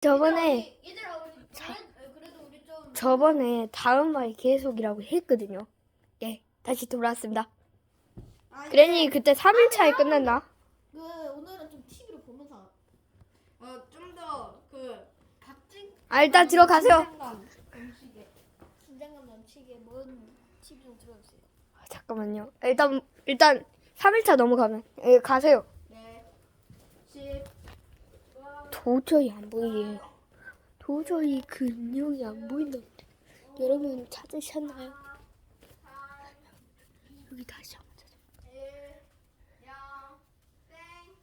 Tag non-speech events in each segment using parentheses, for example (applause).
저번에 우리 좀 저번에 다음 말 계속이라고 했거든요. 예, 다시 돌아왔습니다. 아니, 그랬니 그때 3일 차에 끝났나? 그 오늘은 좀 TV를 보면서 어좀 더그 박진 아 일단 들어가세요. 긴장감 넘치게 긴장감 넘치게 뭔 TV 좀 틀어주세요. 아, 잠깐만요. 일단 일단 3일 차 넘어가면 예, 가세요. 네. 10 도저히 안 보이게요. 도저히 그 인형이 안 보인다는데. 여러분 찾으셨나요? 여기 다시 한번 찾아. 1 0 땡.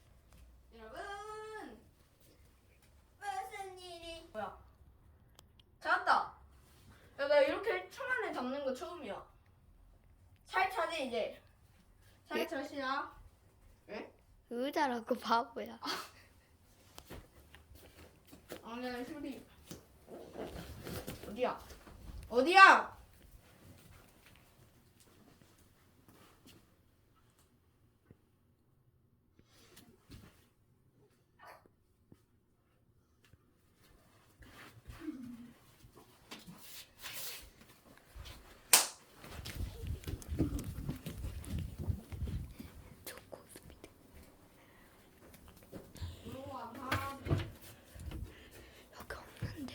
여러분 무슨 일이 뭐야? 찾았다. 야, 나 이렇게 초반에 잡는 거 처음이야. 잘 찾지 이제. 잘 찾으시나? 의자라고 바보야. (laughs) 아니야 소리. 어디야? 어디야? 좋고. 우와, 다 여기 없는데.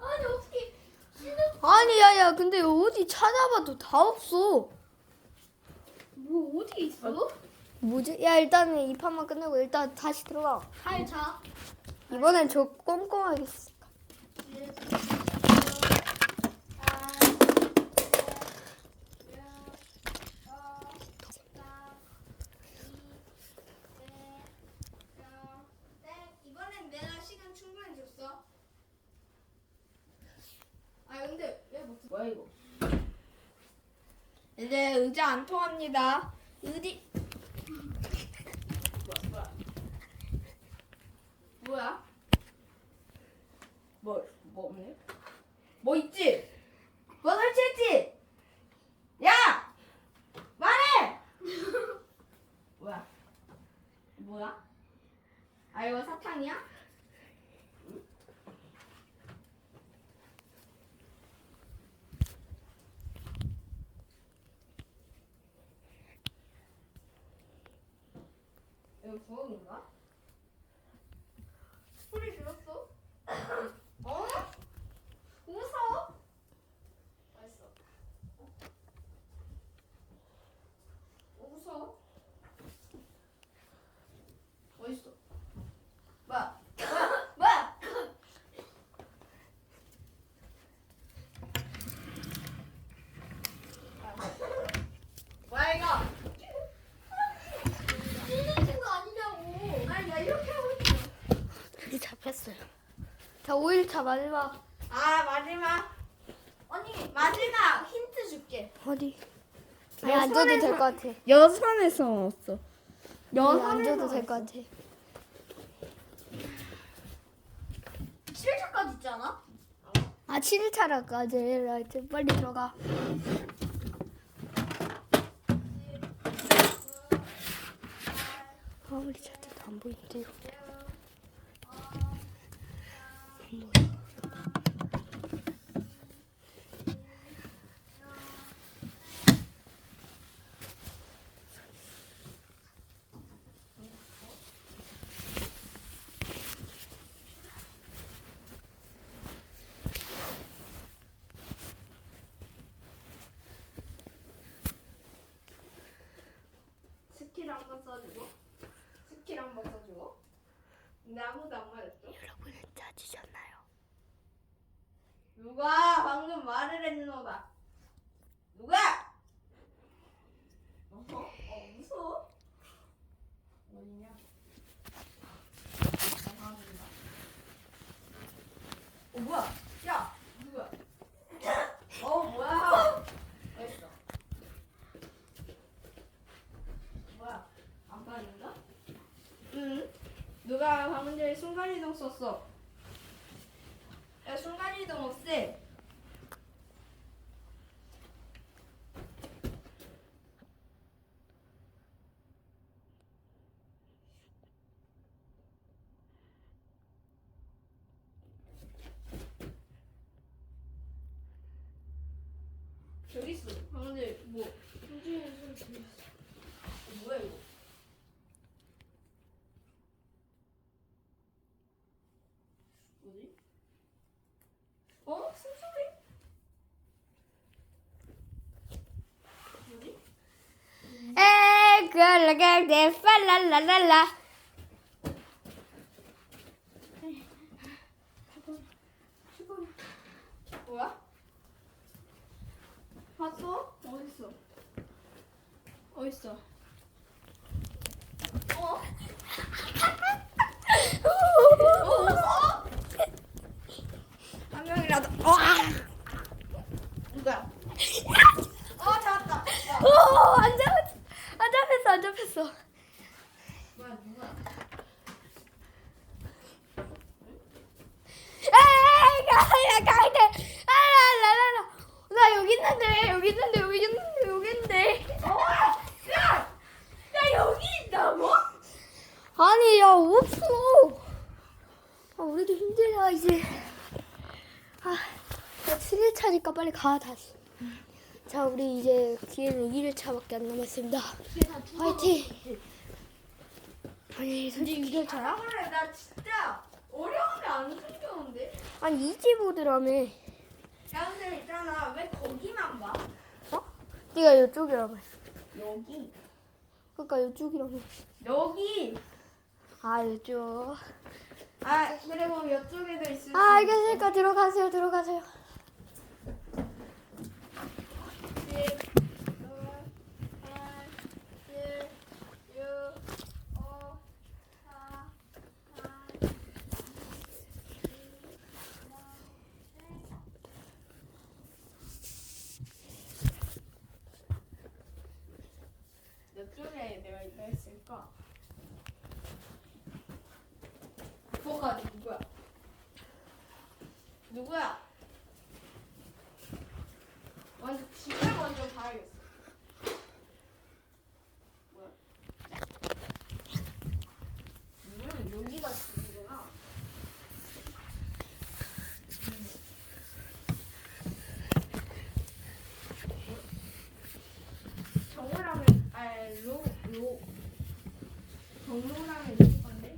아니 어떻게 아니 야야 근데 어디 찾아봐도 다 없어. 뭐 어디 있어? 뭐지? 야 일단은 이 판만 끝내고 일단 다시 들어가. 살자. 이번엔 저 꼼꼼하게 쓰- 이번엔 내가 시간 충분히 줬어. 아 근데 왜 못? 뭐야 이거? 이제 의자 안 통합니다. 의디. 뭐야 뭐야? 뭐야? 뭐, 뭐 없네? 뭐 있지? 뭐 설치했지? 야! 말해! (laughs) 뭐야? 뭐야? 아, 이거 사탕이야? 이거 부엌인가? 소리 들었어? 맛있어. 웃어? 어딨어? 뭐야? 뭐야? 뭐야? 뭐야 이거? 찌는 친구 아니냐고. 아니 나 이렇게 하고 있어. 여기 잡혔어요. 자 5일차 마지막 아 마지막 아니 마지막 힌트 줄게. 어디? 아니 앉아도 될 것 같아. 여선에서 왔어. 여기 앉아도 될 것 같아. 7차까지 있지 않아? 아 7일차라까지 라이트 빨리 들어가. 아무리 찾아도 안 보이는데 한번 써주고 스킬 한번 써주고 근데 아무도 안 맞았죠? 여러분은 찾으셨나요? 누가 방금 말을 했노다 누가? 어허? 어 무서워? 어디냐? 어 뭐야? 야 누구야? 어 뭐야? 어딨어? 뭐야? 안방인가? 응. 누가 방금 전에 순간이동 썼어? 야 순간이동 없애. 빨간데 팔랄랄랄라. 뭐야? 봤어? 어딨어? 어딨어? 어? 어, 웃어? 한 명이라도. 어! 누구야? 어, 잡았다. 야, 오, 안 잡았어. 안 잡혔어, 안 잡혔어. 뭐야, 누구야? 에이, 가야, 가야 돼. 알랄랄라. 나 여기 있는데, 여기 있는데, 여기 있는데, 여기 있는데. 어! 야! 야, 여기 있다고? 아니, 야, 없어. 아, 우리도 힘들다, 이제. 아, 나 7일차니까 빨리 가, 다시. 자, 우리 이제 기회는 1일차밖에 안 남았습니다. 화이팅! 아니, 솔직히 1일차야? 그래, 나 진짜 어려움이 안 생겼는데? 아니, 이지보드라며. 야, 근데 있잖아. 왜 거기만 봐? 네가 이쪽이라며. 여기. 그러니까 이쪽이라며. 여기. 아, 이쪽. 아, 그리고 이쪽에도 있을 수 아, 알겠으니까 들어가세요, 들어가세요. 몇 쪽에 내가 있다 했을까? 뭐가 누구야? 누구야? 먼저 집을 먼저 봐야겠어. 뭐야? 음, 여기가 집이구나. 정우라면 아로로 정로라면 누구 건데?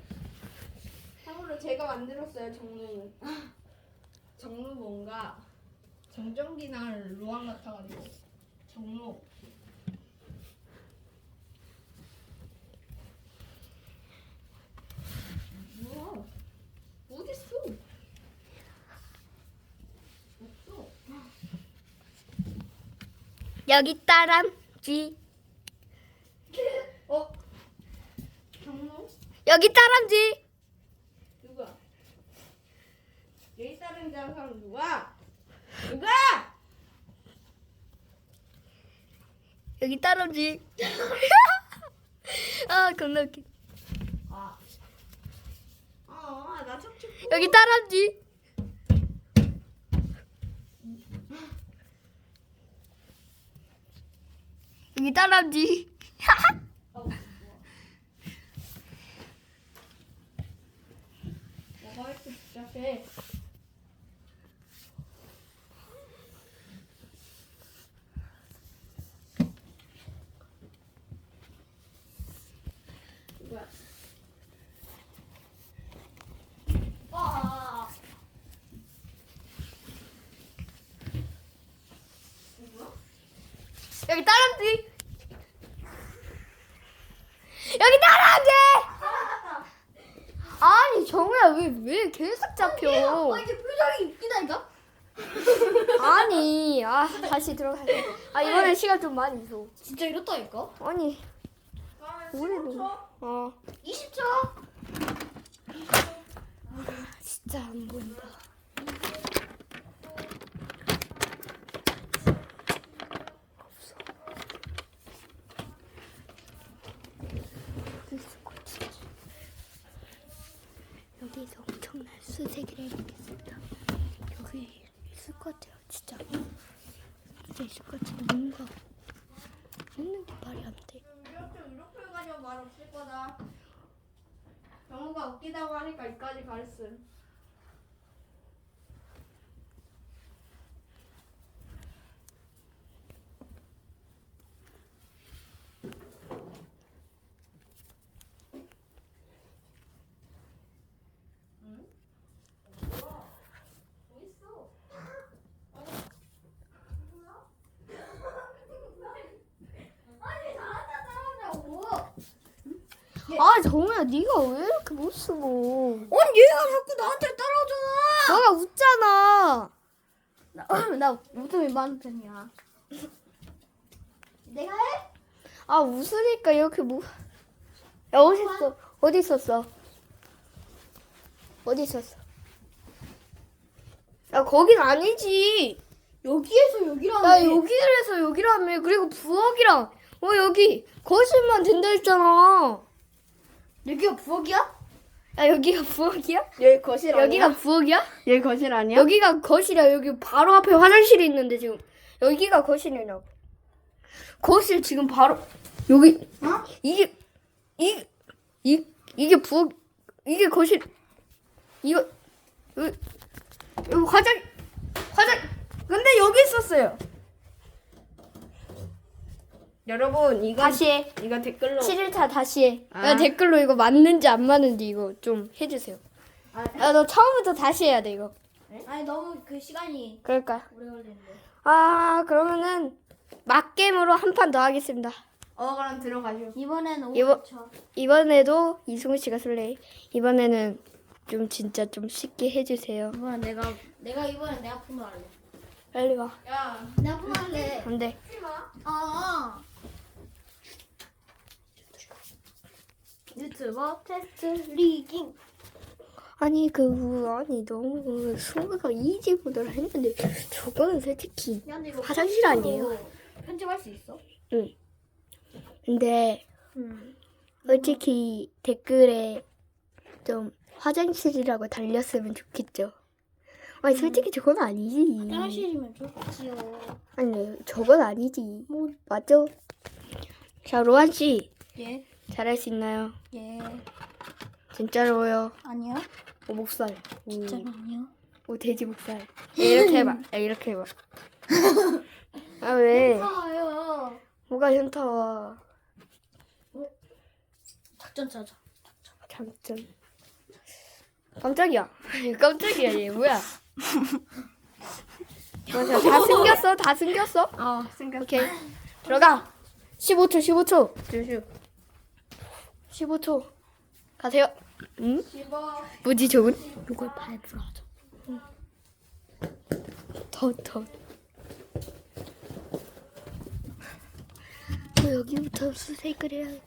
참고로 제가 만들었어요 정로는. (laughs) 정로 뭔가 정전기나 로왕 같아가지고 정로. 여기 따람 쥐. 어? 정로? 여기 따람쥐. 누가? 여기 다른 사람 누가? 누가? 여기 따람쥐. (laughs) 아, 겁나 웃기. 아. 아, 나 척추. 여기 따람쥐. 여기 따람쥐. (laughs) 뭐가 이렇게 복잡해? 누구야? 아. 누구야? 여기 따람쥐. 여기 따람쥐. 아니 정우야 왜 왜 계속 잡혀? 이게 표정이 웃기다니까? 아니 아 다시 들어가세요. 아 이번엔 시간 좀 많이 있어. 진짜 이렇다니까? 아니 15초? 어 20초? 진짜 안 보인다. 여기서 엄청난 수색을 해보겠습니다. 여기 있을 것 같아요, 진짜. 진짜 있을 것 같은데 뭔가 있는 게 말이 안 돼. 이렇게 이렇게 해가지고 말 없을 거다. 정우가 웃기다고 하니까 이까지 가르침. 응? 뭐야? 어디 있어? 아니 잘한다 잘한다고 이제 아 정우야 네가 왜 이렇게 못 쓰고? 아니 얘가 자꾸 나한테 따라오잖아. 너가 웃잖아. 나, (clears throat) 나 웃음이 많은 편이야. 내가 해? 아 웃으니까 이렇게 뭐. 야, 어디 있어? 어디 있었어? 어디 있었어? 야 거긴 아니지. 여기에서 여기라며. 야 여기에서 여기라며. 그리고 부엌이랑. 어 여기 거실만 된다 했잖아 여기가 부엌이야? 야 여기가 부엌이야? 여기 거실 아니야? 여기가 부엌이야? 여기 거실 아니야? 여기가 거실이야 여기 바로 앞에 화장실이 있는데 지금 여기가 거실이냐고 거실 지금 바로 여기 어? 이게 이, 이 이게 부엌 이게 거실 이거 여기 화장 화장 근데 여기 있었어요. 여러분 이거 다시 해. 이거 댓글로 7일차 다시 해. 아. 야, 댓글로 이거 맞는지 안 맞는지 이거 좀 해주세요. 아, 야 너 처음부터 다시 해야 돼 이거. 아니 너무 그 시간이 그럴까 오래 걸리는데. 아 그러면은 막게임으로 한 판 더 하겠습니다. 어 그럼 들어가죠. 이번에는 이번- 5초. 이번에도 이승우 씨가 술래. 이번에는 좀 진짜 좀 쉽게 해주세요. 이번엔 내가 내가 이번엔 내가 푸는 할래. 빨리 와. 야 내가 푸는 할래. 안돼. 하지마. 아. 유튜버 테스트 리깅. 아니 그 아니 너무 승우가 이지보드를 했는데 저거는 솔직히 야, 근데 이거 화장실 아니에요? 편집할 수 있어? 근데 응. 솔직히 댓글에 좀 화장실이라고 달렸으면 좋겠죠 아니 솔직히 저건 아니지 화장실이면 좋지요. 아니 저건 아니지 뭐 맞죠? 자 로한 씨 예. 잘할 수 있나요? 예. 진짜로요 아니요. 오 목살 오, 진짜로 아니요. 오 돼지 목살 야, 이렇게 해봐 야, 이렇게 해봐 아 왜? 아요. 뭐가 현타와 작전 짜자. 장점 깜짝이야 (laughs) 깜짝이야 얘 뭐야 맞아 다 숨겼어 다 숨겼어 어 생각. 오케이 들어가 15초 15초 주슈. 15초 가세요 응? 뭐지 저건? 이걸 밟으라 하자. 더더 어, 여기부터 수색을 해야 돼.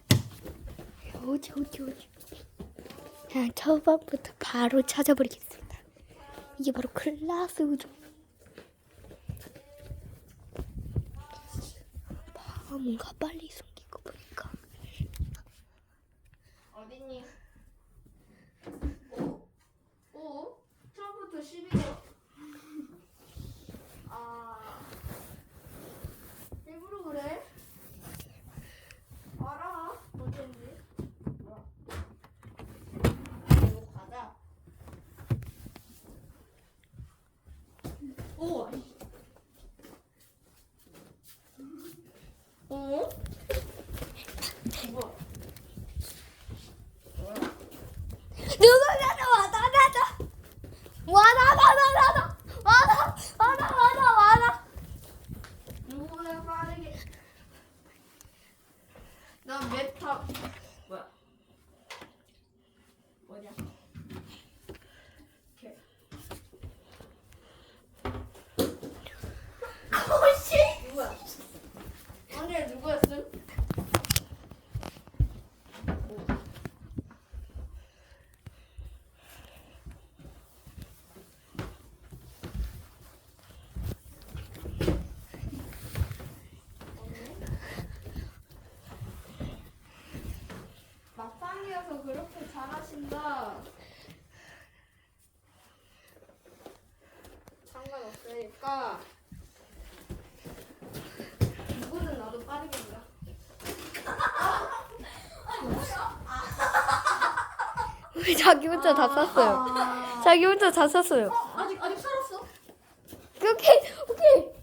어디 어디 어디 그냥 처음부터 바로 찾아버리겠습니다 이게 바로 클라스 우주 아, 뭔가 빨리 숨긴 거 보니까 어딨니? 오? 오? 처음부터 10이요. 아. 일부러 그래? 알아. 어쩐지. 뭐야? 이거 가자. 오! 아이씨. 어? 뭐야? 누구냐도 와다 나다 와다 나다 나다 와다 와다 와다 와다 누구보다 빠르게 난 메타 뭐야 뭐냐 오케이 오씨 누구야 언제 누구였음? 막상이어서 그렇게 잘하신다. 상관없으니까 누구든 나도 빠르게 한다. 왜 자기 혼자 다 쐈어요 자기 혼자 다 쐈어요 아직 아직 살았어? 오케이 오케이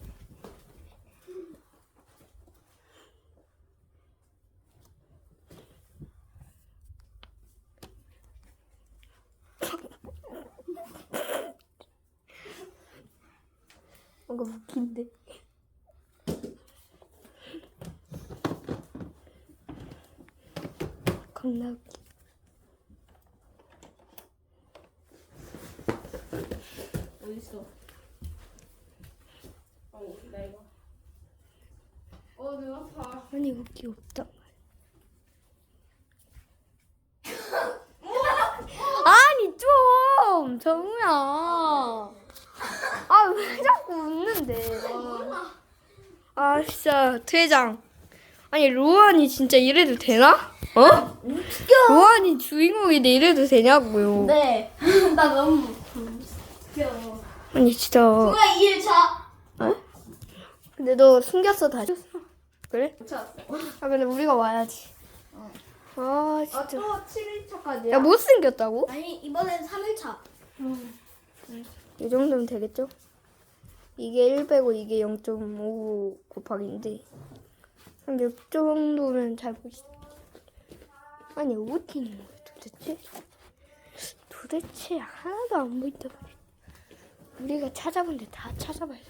뭔가 웃긴데 겁나 웃기. 어딨어? 어, 나 이거. 어, 눈 아파. 아니 웃기 없다. 아니 좀 정우야. 아 왜 자꾸 웃는데? 아 진짜 퇴장. 아니 로안이 진짜 이래도 되나? 어? 로안이 주인공인데 이래도 되냐고요? 네. (laughs) 나 너무 웃겨. 아니 진짜. 누가 2일차? 어? 근데 너 숨겼어 다시. 그래? 못 찾았어. 아 근데 우리가 와야지. 어. 아 아, 진짜. 또 7일차까지야? 야못 숨겼다고? 아니, 이번엔 3일차. 이 정도면 되겠죠? 이게 1 빼고 이게 0.5 곱하기인데 한 몇 정도면 잘 보시. 아니 오티는 뭐야 도대체? 도대체 하나도 안 보인다. 우리가 찾아본 데 다 찾아봐야 돼.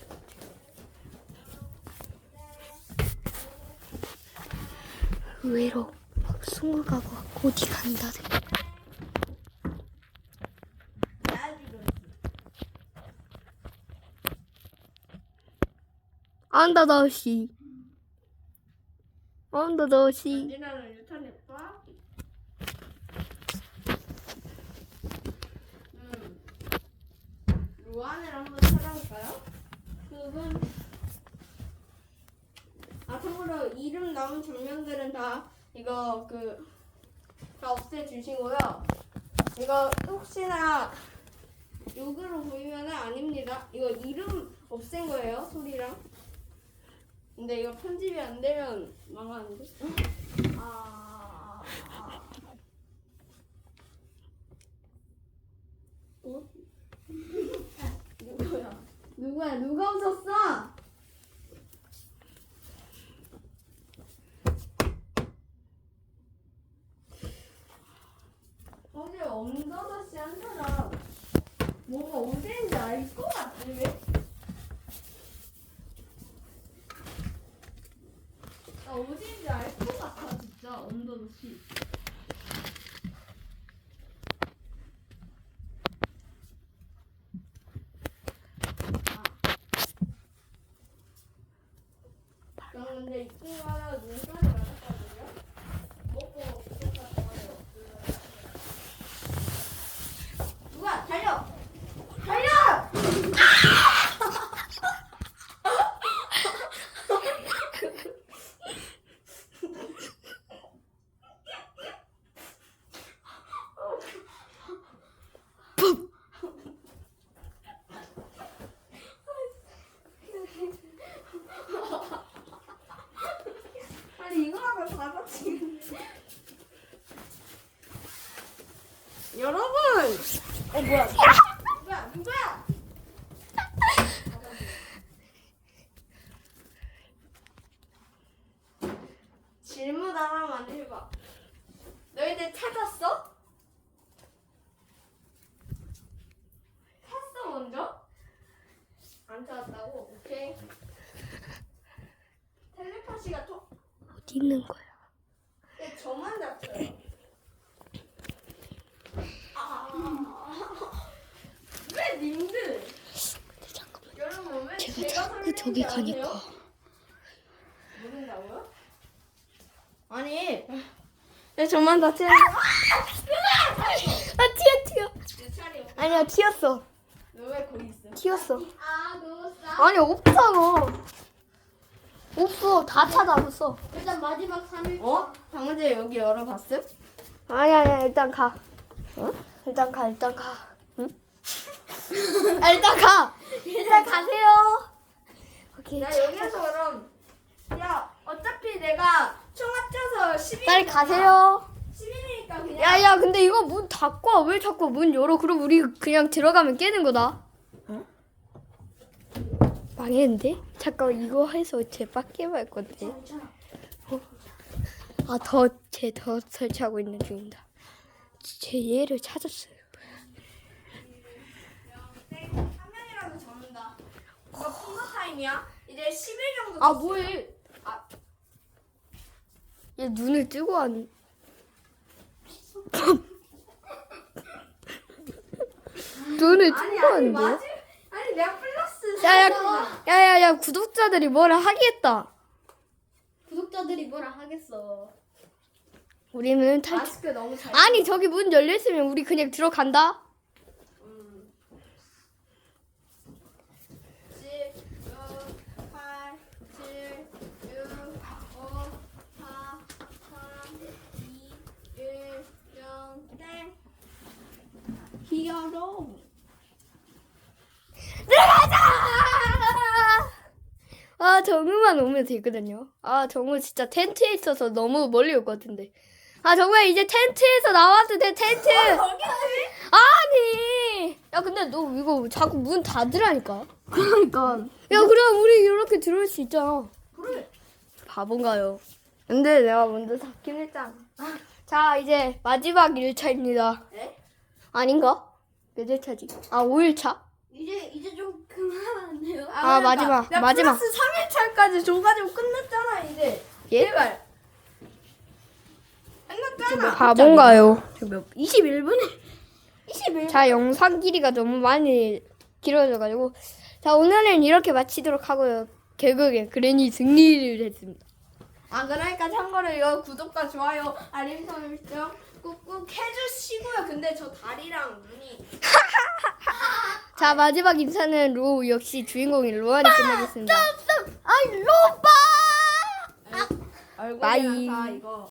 의외로 스물가고 어디 간다네. 안다 너시. 안다 너시. 언제나는 유탄이 오빠? 음. 루안을 한번 찾아볼까요? 그분 아 참고로 이름 남은 장면들은 다 이거 그 다 없애주시고요. 이거 혹시나 욕으로 보이면 은 아닙니다. 이거 이름 없앤 거예요 소리랑. 근데 이거 편집이 안 되면 망하는데. 아. 어? 누구야? 누구야? 누가 웃었어? 어제 엄더더씨 한 사람 뭔가 어디인지 알 것 같은데? 나 어디인지 알 것 같아 진짜. 엄더더씨. 나 근데 이쁜 거 하다가 눈까지 맞았거든요? 먹고 똑같이 와요. 누가 달려! 달려! 아니 이거 하고 다 같이 여러분! 어 뭐야? 누구야? 누구야? 질문 하나만 해봐. 너희들 찾았어? 찾았어 먼저? 안 찾았다고? 오케이. 텔레파시가 통 어디 있는 거야? 네, 저만 잡혀요. 아. 왜 님들? 근데 잠깐만. 여러분 왜 제가 제가 자꾸 저기 설명하지 가니까. 않아요? 모른다고요? 아니. 네, 저만 다 튀어. 아 튀어 튀어. 내 차례요. 아니야 튀었어. 너왜 거기 있어? 튀었어. 아, 너싸 아니 없잖아. 없어 다 찾아봤어. 일단 마지막 3일. 어? 방금 전에 여기 열어봤음? 아니 아니 일단 가. 어? 일단 가 일단 가. 응? (laughs) 아, 일단 가. 일단 가세요. 오케이. 나 여기서 그럼 야 어차피 내가 총 합쳐서 10일 빨리 가세요. 10일이니까 그냥 야 야 근데 이거 문 닫고 와. 왜 자꾸 문 열어? 그럼 우리 그냥 들어가면 깨는 거다. 망했는데? 잠깐 이거 해서 제 밖에 말 건데. 아더 제 더 설치하고 있는 중입니다. 제 얘를 찾았어요. 한 명이라도 잡는다. 이거 폰거 타임이야? 이제 10일 정도 아 됐어. 뭐해? 얘 눈을 뜨고 안. 눈을 아니 아니? 맞지? 아니 내가 플러스 야야. 야야야 구독자들이 뭐라 하겠다. 구독자들이 뭐라 하겠어. 우리는 탈. 마스크 너무 잘. 아니 저기 문 열려 있으면 우리 그냥 들어간다. 음. 10, 6, 8, 7, 6, 5, 4, 3, 2, 1, 0, 땡. 히어로. 들어가자. 아 정우만 오면 되거든요. 아 정우 진짜 텐트에 있어서 너무 멀리 올 것 같은데. 아 정우야 이제 텐트에서 나와도 돼 텐트. 아니. 야 근데 너 이거 자꾸 문 닫으라니까. 그러니까. 야 그럼 우리 이렇게 들어올 수 있잖아. 그래. 바본가요? 근데 내가 먼저 닫긴 했잖아. 자 이제 마지막 1차입니다. 에? 아닌가? 몇 일차지? 아 5일차? 이제 이제 좀 그만하면 안 돼요? 아, 마지막, 야, 마지막. 플러스 3일차까지 줘가지고 끝났잖아 이제. 예? 제발. 끝났잖아. 바본가요? 21분에 21분. 자 영상 길이가 너무 많이 길어져가지고 자 오늘은 이렇게 마치도록 하고요. 결국에 그랜이 승리를 했습니다. 아 그러니까 참고로 이거 구독과 좋아요 알림 설정 꾹꾹 해주시고요. 근데 저 다리랑 눈이 (laughs) 자 마지막 인사는 로 역시 주인공인 로안이 끝내겠습니다. 아이 로빠. 얼굴이랑 바이. 다 이거